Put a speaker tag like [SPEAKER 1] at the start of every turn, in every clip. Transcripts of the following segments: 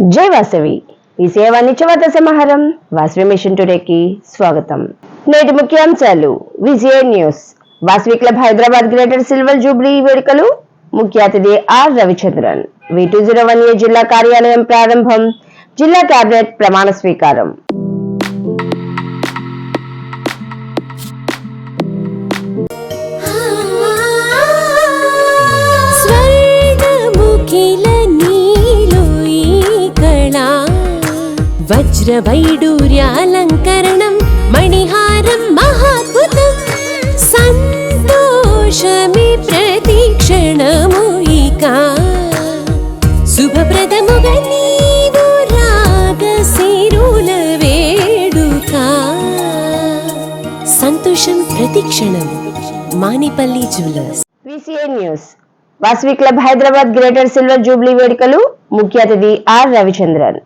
[SPEAKER 1] జై వాసవి. ఈ సేవ నిత్యవాద సమాహారం వాసవి మిషన్ టుడేకి స్వాగతం. నేటి ముఖ్యాంశాలు. Vijaya news. Vasavi club Hyderabad greater silver jubilee వేడుకలు. ముఖ్య అతిథి R Ravichandran. V two zero one A జిల్లా కార్యాలయం ప్రారంభం. జిల్లా కేబినెట్ ప్రమాణ స్వీకారం.
[SPEAKER 2] వజ్రవైడూర్యాలంకరణం మణిహారం మహాద్భుతం సంతోషమి ప్రతిక్షణము ఇక శుభప్రదముగా నీవు వేడుక సంతోషం ప్రతిక్షణం Manipalli jewellers
[SPEAKER 1] VCA news Vasavi club Hyderabad greater silver jubilee వేడుకలు ముఖ్య అతిథి ఆర్ రవిచంద్రన్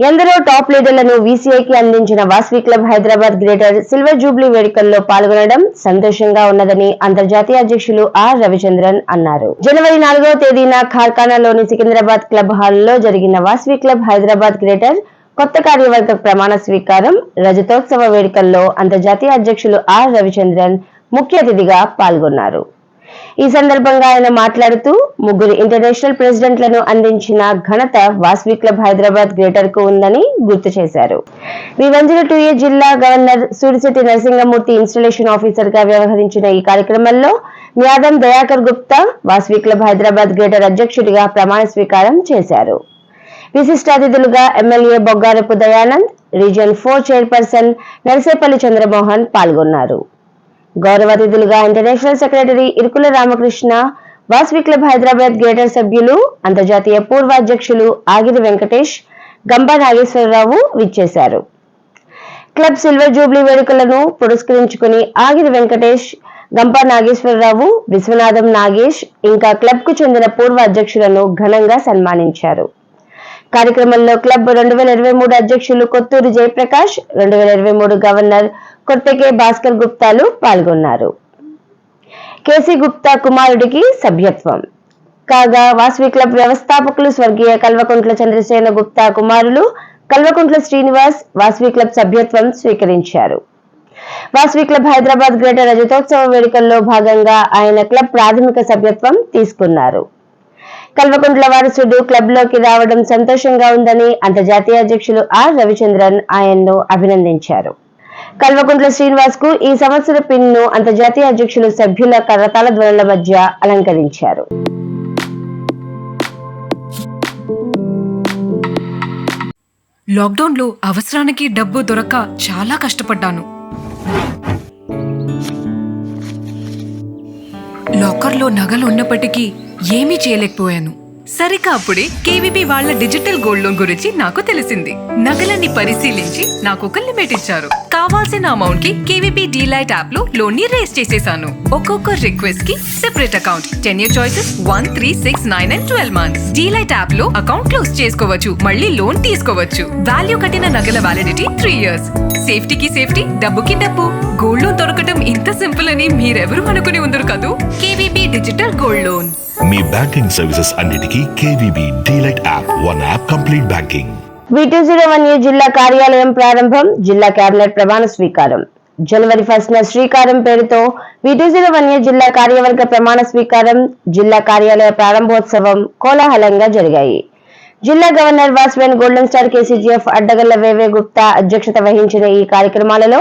[SPEAKER 1] ఎందరో టాప్ లీడర్లను వీసీఐకి అందించిన Vasavi club Hyderabad greater silver jubilee వేడుకల్లో పాల్గొనడం సంతోషంగా ఉన్నదని అంతర్జాతీయ అధ్యక్షులు ఆర్ రవిచంద్రన్ అన్నారు. జనవరి నాలుగవ తేదీన ఖార్ఖానాలోని సికింద్రాబాద్ క్లబ్ హాల్లో జరిగిన వాసవి క్లబ్ హైదరాబాద్ గ్రేటర్ కొత్త కార్యవర్గ ప్రమాణ స్వీకారం రజతోత్సవ వేడుకల్లో అంతర్జాతీయ అధ్యక్షులు ఆర్ రవిచంద్రన్ ముఖ్య అతిథిగా పాల్గొన్నారు. ఈ సందర్భంగా ఆయన మాట్లాడుతూ ముగ్గురు ఇంటర్నేషనల్ ప్రెసిడెంట్లను అందించిన ఘనత వాస్వి క్లబ్ హైదరాబాద్ గ్రేటర్కు ఉందని గుర్తు చేశారు. వివంజన టూఏ జిల్లా గవర్నర్ సూరిశెట్టి నరసింగమూర్తి ఇన్స్టలేషన్ ఆఫీసర్గా వ్యవహరించిన ఈ కార్యక్రమంలో మ్యాదం దయాకర్ గుప్తా వాస్వి క్లబ్ హైదరాబాద్ గ్రేటర్ అధ్యక్షుడిగా ప్రమాణ స్వీకారం చేశారు. విశిష్ట అతిథులుగా MLA Boggarapu Dayanand region four chairperson Narsepalli Chandramohan పాల్గొన్నారు. గౌరవ అతిథులుగా international secretary Irukula Ramakrishna Vasavi club Hyderabad greater సభ్యులు అంతర్జాతీయ పూర్వ అధ్యక్షులు ఆగిరి వెంకటేష్ గంబా నాగేశ్వరరావు విచ్చేశారు. క్లబ్ సిల్వర్ జూబ్లీ వేడుకలను పురస్కరించుకుని ఆగిరి వెంకటేష్ గంపా నాగేశ్వరరావు విశ్వనాథం నాగేష్ ఇంకా క్లబ్కు చెందిన పూర్వ అధ్యక్షులను ఘనంగా సన్మానించారు. కార్యక్రమంలో క్లబ్ రెండు వేల ఇరవై మూడు అధ్యక్షులు కొత్తూరు జయప్రకాష్ రెండు వేల ఇరవై మూడు గవర్నర్ కొత్తకే భాస్కర్ గుప్తాలు పాల్గొన్నారు. కేసీ గుప్తా కుమారుడికి సభ్యత్వం. కాగా వాసవి క్లబ్ వ్యవస్థాపకులు స్వర్గీయ కల్వకుంట్ల చంద్రసేన గుప్తా కుమారులు కల్వకుంట్ల శ్రీనివాస్ వాసవి క్లబ్ సభ్యత్వం స్వీకరించారు. వాసవి క్లబ్ హైదరాబాద్ గ్రేటర్ రజతోత్సవ వేడుకల్లో భాగంగా ఆయన క్లబ్ ప్రాథమిక సభ్యత్వం తీసుకున్నారు. కల్వకుంట్ల వారసుడు క్లబ్లోకి రావడం సంతోషంగా ఉందని అంతర్జాతీయ అధ్యక్షులు ఆర్ రవిచంద్రన్ ఆయన్ను అభినందించారు. కల్వకుంట్ల శ్రీనివాస్కు ఈ సంవత్సర పిన్ను అంతర్జాతీయ అధ్యక్షులు సభ్యుల కరతాల ధ్వనుల మధ్య అలంకరించారు.
[SPEAKER 3] లాక్డౌన్లో అవసరానికి డబ్బు దొరక చాలా కష్టపడ్డాను. లాకర్లో నగలు ఉన్నప్పటికీ ఏమీ చేయలేకపోయాను. సరిగా అప్పుడే కేవీపీ వాళ్ళ డిజిటల్ గోల్డ్ లోన్ గురించి నాకు తెలిసింది. నగలన్నీ పరిశీలించి నాకు ఒక లిమిట్ ఇచ్చారు కావాల్సిన అమౌంట్కి కేవీబీ డీలైట్ యాప్లో లోన్ని రేస్ చేసేసాను. ఒక్కొక్క రిక్వెస్ట్కి separate account. Ten year choices one three six nine and twelve months. Delight యాప్లో అకౌంట్ క్లోజ్ చేసుకోవచ్చు. మళ్ళీ లోన్ తీసుకోవచ్చు. వాల్యూ కట్టిన నగల వ్యాలిడిటీ త్రీ ఇయర్స్. సేఫ్టీకి సేఫ్టీ డబ్బుకి డబ్బు. గోల్డ్ లోన్ దొరకటం ఇంత సింపుల్ అని మీరెవరు అనుకుని ఉండరు కదూ. KVB digital gold loan.
[SPEAKER 4] మీ బ్యాంకింగ్ సర్వీసెస్ అన్నిటికీ KVB DLite app. One app complete banking.
[SPEAKER 1] V two zero one A జిల్లా కార్యాలయం ప్రారంభం జిల్లా కేబినెట్ ప్రమాణ స్వీకారం. జనవరి ఫస్ట్ న శ్రీకారం పేరుతో V two zero one A జిల్లా కార్యవర్గ ప్రమాణ స్వీకారం జిల్లా కార్యాలయ ప్రారంభోత్సవం కోలాహలంగా జరిగాయి. జిల్లా governor Vasavian golden star KCGF Addagalla V V Gupta అధ్యక్షత వహించిన ఈ కార్యక్రమాలలో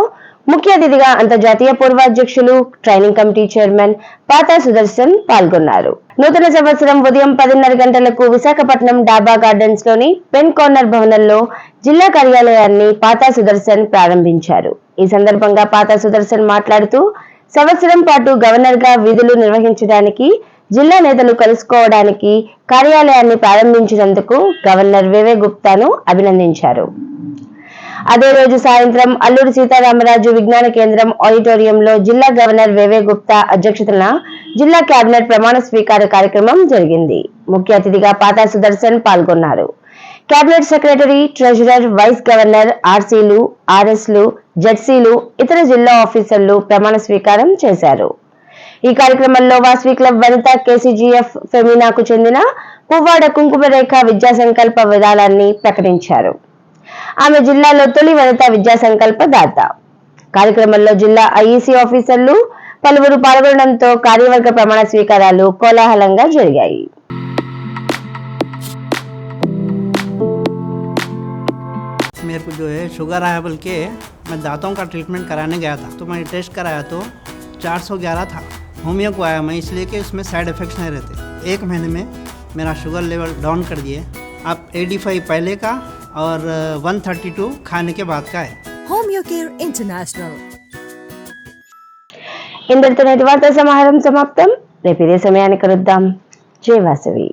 [SPEAKER 1] ముఖ్య అతిథిగా అంతర్జాతీయ పూర్వ అధ్యక్షులు training committee chairman Pata Sudarshan పాల్గొన్నారు. నూతన సంవత్సరం ఉదయం పదిన్నర గంటలకు విశాఖపట్నం డాబా గార్డెన్స్లోని పెన్ కార్నర్ భవనంలో జిల్లా కార్యాలయాన్ని పాతా సుదర్శన్ ప్రారంభించారు. ఈ సందర్భంగా పాతా సుదర్శన్ మాట్లాడుతూ సంవత్సరం పాటు గవర్నర్గా విధులు నిర్వహించడానికి జిల్లా నేతలు కలుసుకోవడానికి కార్యాలయాన్ని ప్రారంభించినందుకు గవర్నర్ వేవే గుప్తాను అభినందించారు. అదే రోజు సాయంత్రం అల్లూరి సీతారామరాజు విజ్ఞాన కేంద్రం ఆడిటోరియంలో జిల్లా గవర్నర్ వేవే గుప్తా అధ్యక్షతన జిల్లా కేబినెట్ ప్రమాణ స్వీకార కార్యక్రమం జరిగింది. ముఖ్య అతిథిగా పాతా సుదర్శన్ పాల్గొన్నారు. Cabinet secretary treasurer vice governor ఆర్సీలు ఆర్ఎస్లు జెడ్సీలు ఇతర జిల్లా ఆఫీసర్లు ప్రమాణ స్వీకారం చేశారు. ఈ కార్యక్రమంలో వాస్వి క్లబ్ వనిత కేసీజీఎఫ్ ఫెమినాకు చెందిన పువ్వాడ కుంకుమరేఖ విద్యా సంకల్ప విధానాన్ని ప్రకటించారు ఆమె జిల్లాలో తొలి వనిత విద్యా సంకల్ప దాత కార్యక్రమంలో జిల్లా ఐఈసీ ఆఫీసర్లు పలువురు పాల్గొనడంతో కార్యవర్గ ప్రమాణ స్వీకారాలు కోలాహలంగా జరిగాయి
[SPEAKER 5] मेरे को जो है शुगर आया बोल के मैं दांतों का ट्रीटमेंट कराने गया था तो मैंने टेस्ट कराया तो 411 था होमियो को आया मैं इसलिए कि इसमें साइड इफ़ेक्ट्स नहीं रहते एक महीने में मेरा शुगर लेवल डाउन कर दिए अब 85 पहले का और अ, 132 खाने के बाद का है
[SPEAKER 6] Home Care International.
[SPEAKER 1] ఇంతటితో నేటి వార్తా సమాహారం సమాప్తం రేపు ఇదే సమయాన్ని కలుద్దాం జై వాసవి